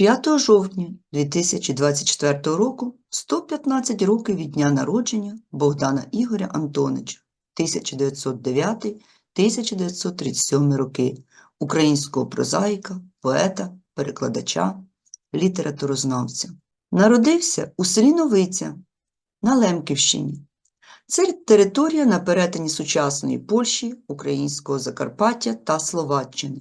5 жовтня 2024 року 115 років від дня народження Богдана Ігоря Антонича 1909-1937 роки, українського прозаїка, поета, перекладача, літературознавця. Народився у селі Новиця на Лемківщині. Це територія на перетині сучасної Польщі, українського Закарпаття та Словаччини.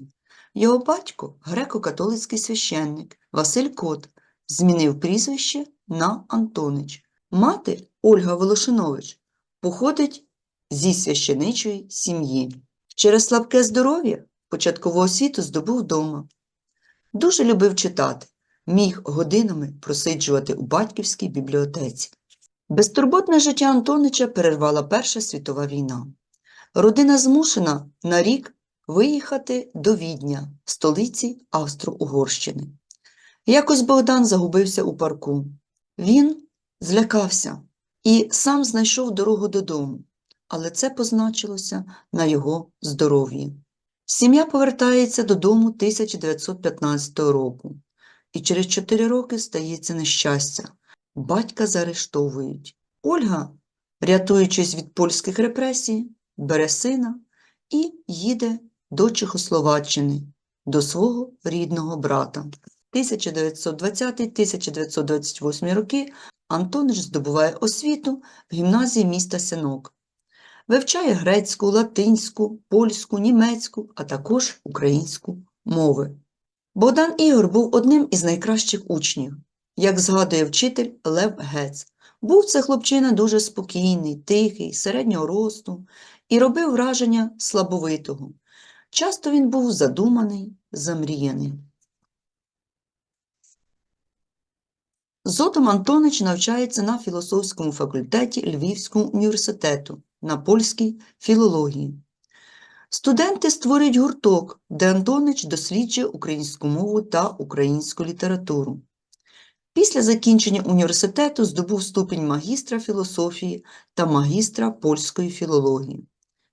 Його батько, греко-католицький священник Василь Кот, змінив прізвище на Антонич. Мати Ольга Волошинович походить зі священичої сім'ї. Через слабке здоров'я початкову освіту здобув вдома. Дуже любив читати, міг годинами просиджувати у батьківській бібліотеці. Безтурботне життя Антонича перервала Перша світова війна. Родина змушена на рік виїхати до Відня, столиці Австро-Угорщини. Якось Богдан загубився у парку. Він злякався і сам знайшов дорогу додому, але це позначилося на його здоров'ї. Сім'я повертається додому 1915 року, і через 4 роки стається нещастя. Батька заарештовують. Ольга, рятуючись від польських репресій, бере сина і їде до Чехословаччини, до свого рідного брата. 1920-1928 роки Антонич здобуває освіту в гімназії міста Синок. Вивчає грецьку, латинську, польську, німецьку, а також українську мови. Богдан Ігор був одним із найкращих учнів, як згадує вчитель Лев Гец. Був це хлопчина дуже спокійний, тихий, середнього росту і робив враження слабовитого. Часто він був задуманий, замріяний. Зотом Антонич навчається на філософському факультеті Львівського університету на польській філології. Студенти створюють гурток, де Антонич досліджує українську мову та українську літературу. Після закінчення університету здобув ступінь магістра філософії та магістра польської філології.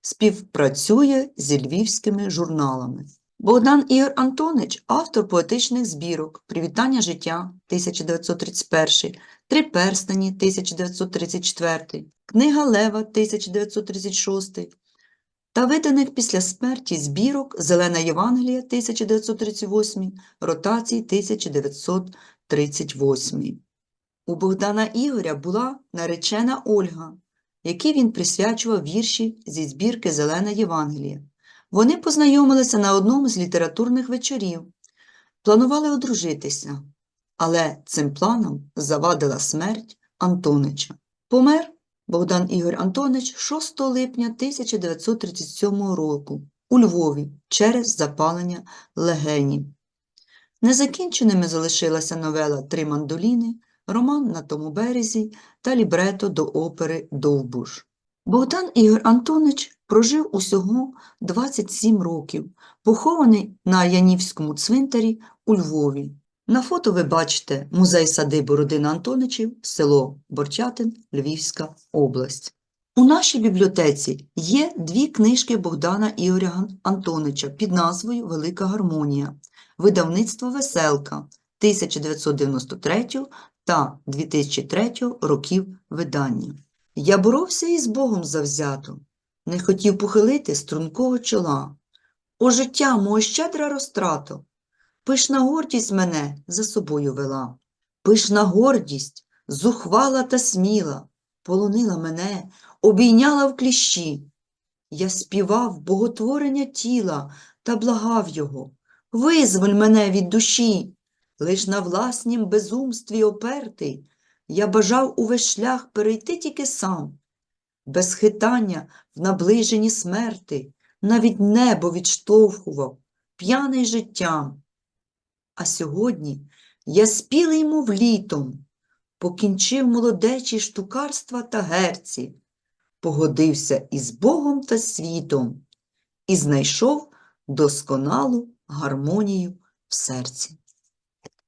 Співпрацює зі львівськими журналами. Богдан Ігор Антонич автор поетичних збірок Привітання життя 1931, Три перстені 1934, Книга Лева 1936 та виданих після смерті збірок Зелена Євангелія 1938, Ротації 1938. У Богдана Ігоря була наречена Ольга, якій він присвячував вірші зі збірки Зелена Євангелія. Вони познайомилися на одному з літературних вечорів, планували одружитися, але цим планом завадила смерть Антонича. Помер Богдан Ігор Антонич 6 липня 1937 року у Львові через запалення легенів. Незакінченими залишилася новела Три мандоліни, роман на тому березі та лібрето до опери Довбуш. Богдан Ігор Антонич прожив усього 27 років, похований на Янівському цвинтарі у Львові. На фото ви бачите музей садиби родини Антоничів, село Борчатин, Львівська область. У нашій бібліотеці є дві книжки Богдана Ігоря Антонича під назвою Велика гармонія, видавництво Веселка 1993 та 2003 років видання. Я боровся із Богом завзято, не хотів похилити стрункого чола. О життя мого щедра розтрато, пишна гордість мене за собою вела. Пишна гордість, зухвала та сміла, полонила мене, обійняла в кліщі. Я співав боготворення тіла та благав його. Визволь мене від душі, лиш на власнім безумстві опертий. Я бажав увесь шлях перейти тільки сам, без хитання в наближенні смерти, навіть небо відштовхував, п'яний життям. А сьогодні я спілий, мов літом, покінчив молодечі штукарства та герці, погодився із Богом та світом і знайшов досконалу гармонію в серці.